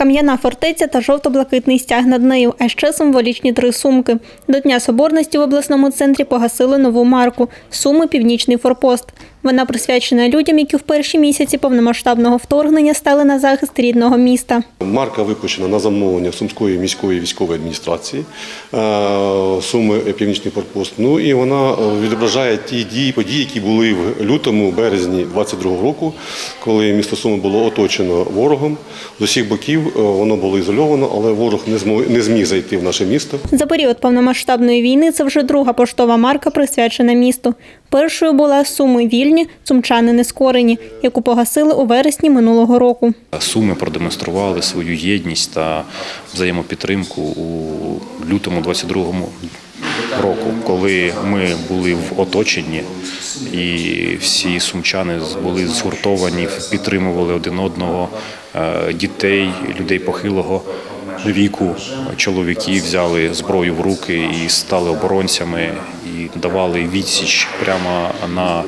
Кам'яна фортеця та жовто-блакитний стяг над нею, а ще символічні три сумки. До Дня Соборності в обласному центрі погасили нову марку Суми Північний форпост. Вона присвячена людям, які в перші місяці повномасштабного вторгнення стали на захист рідного міста. Марка випущена на замовлення Сумської міської військової адміністрації е, Суми Північний Форпост. Ну і вона е, відображає ті дії, події, які були в лютому, березні 22 року, коли місто Суми було оточено ворогом з усіх боків. Е, Воно було ізольовано, але ворог не змог не зміг зайти в наше місто. За період повномасштабної війни це вже друга поштова марка, присвячена місту. Першою була Суми вільні, сумчани нескорені, яку погасили у вересні минулого року. Суми продемонстрували свою єдність та взаємопідтримку у лютому 22-му року, коли ми були в оточенні, і всі сумчани були згуртовані, підтримували один одного, е, дітей, людей похилого віку, чоловіки взяли зброю в руки і стали оборонцями, і давали відсіч прямо на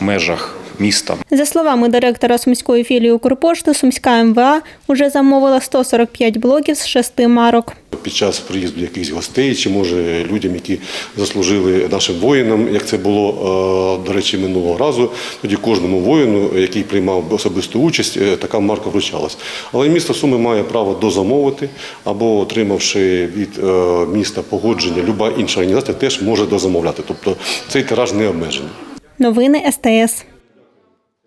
межах міста. За словами директора сумської філії Укрпошти, Сумська МВА уже замовила 145 блоків з шести марок. Під час приїзду якихось гостей, чи може людям, які заслужили нашим воїнам, як це було е, до речі минулого разу. Тоді кожному воїну, який приймав особисту участь, е, така марка вручалась. Але місто Суми має право дозамовити або отримавши від е, міста погодження, люба інша організація теж може дозамовляти. Тобто цей тираж не обмежений. Новини СТС.